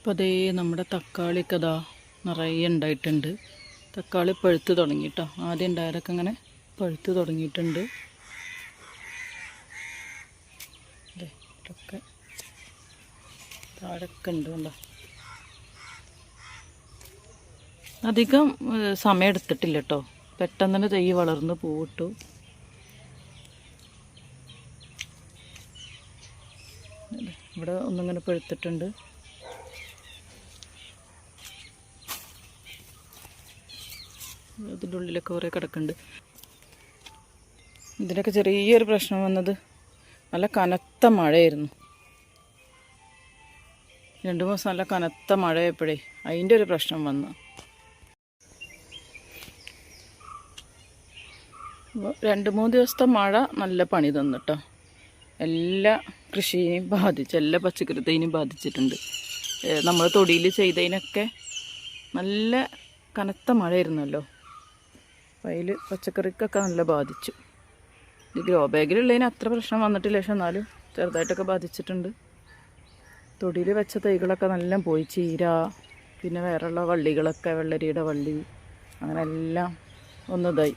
അപ്പോൾ അതേ നമ്മുടെ തക്കാളിയൊക്കെ അതാ നിറയെ ഉണ്ടായിട്ടുണ്ട്. തക്കാളി പഴുത്ത് തുടങ്ങി കേട്ടോ ആദ്യം ഉണ്ടായതൊക്കെ ഇങ്ങനെ പഴുത്ത് തുടങ്ങിയിട്ടുണ്ട്. ഇതൊക്കെ താഴൊക്കെ ഉണ്ട് അധികം സമയം എടുത്തിട്ടില്ല കേട്ടോ. പെട്ടെന്ന് തന്നെ തൈ വളർന്ന് പൂവിട്ടു. ഇവിടെ ഒന്നിങ്ങനെ പഴുത്തിട്ടുണ്ട്. ഇതിന്റെ ഉള്ളിലൊക്കെ കുറേ കിടക്കുന്നുണ്ട്. ഇതിനൊക്കെ ചെറിയൊരു പ്രശ്നം വന്നത് നല്ല കനത്ത മഴയായിരുന്നു. രണ്ട് മാസം നല്ല കനത്ത മഴയായപ്പോഴേ അതിന്റെ ഒരു പ്രശ്നം വന്നു. രണ്ട് മൂന്ന് ദിവസത്തെ മഴ നല്ല പണി തന്നിട്ടോ എല്ലാ കൃഷിയെയും ബാധിച്ചു എല്ലാ പച്ചക്കറിത്തേനും ബാധിച്ചിട്ടുണ്ട്. നമ്മൾ തൊടിയിൽ ചെയ്തതിനൊക്കെ നല്ല കനത്ത മഴയായിരുന്നല്ലോ. അതിൽ പച്ചക്കറിക്കൊക്കെ നല്ല ബാധിച്ചു. ഈ ഗ്രോ ബാഗിലുള്ളതിന് അത്ര പ്രശ്നം വന്നിട്ടില്ല പക്ഷെ എന്നാലും ചെറുതായിട്ടൊക്കെ ബാധിച്ചിട്ടുണ്ട്. തൊടിയിൽ വെച്ച തൈകളൊക്കെ നല്ല പോയി. ചീര പിന്നെ വേറെയുള്ള വള്ളികളൊക്കെ വെള്ളരിയുടെ വള്ളി അങ്ങനെ എല്ലാം ഒന്നിതായി.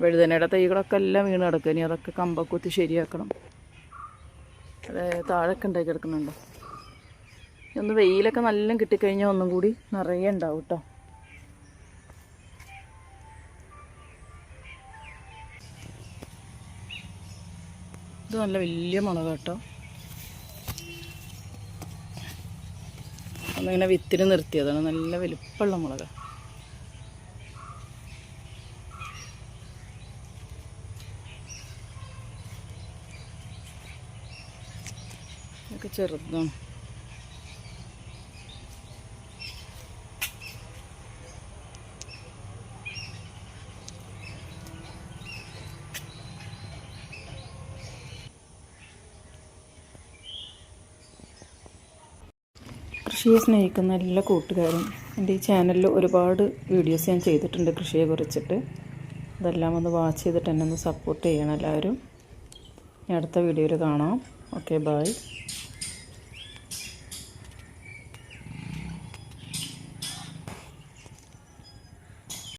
വഴുതനയുടെ തൈകളൊക്കെ എല്ലാം വീണ് കിടക്കുക. ഇനി അതൊക്കെ കമ്പക്കുത്തി ശരിയാക്കണം. അതായത് താഴൊക്കെ ഉണ്ടാക്കി കിടക്കുന്നുണ്ടോ? ഒന്ന് വെയിലൊക്കെ നല്ല കിട്ടിക്കഴിഞ്ഞാൽ ഒന്നും കൂടി നിറയെ ഉണ്ടാവും കേട്ടോ. ഇത് നല്ല വലിയ മുളക് കേട്ടോ. ഒന്നിങ്ങനെ വിത്തിന് നിർത്തിയതാണ്. നല്ല വലിപ്പമുള്ള മുളക്. ഇതൊക്കെ ചെറുതാണ്. കൃഷിയെ സ്നേഹിക്കുന്ന എല്ലാ കൂട്ടുകാരും എന്റെ ഈ ചാനലിൽ ഒരുപാട് വീഡിയോസ് ഞാൻ ചെയ്തിട്ടുണ്ട് കൃഷിയെ കുറിച്ചിട്ട്. അതെല്ലാം ഒന്ന് വാച്ച് ചെയ്തിട്ട് എന്നെ ഒന്ന് സപ്പോർട്ട് ചെയ്യണം എല്ലാവരും. ഇനി അടുത്ത വീഡിയോയിൽ കാണാം. Okay bye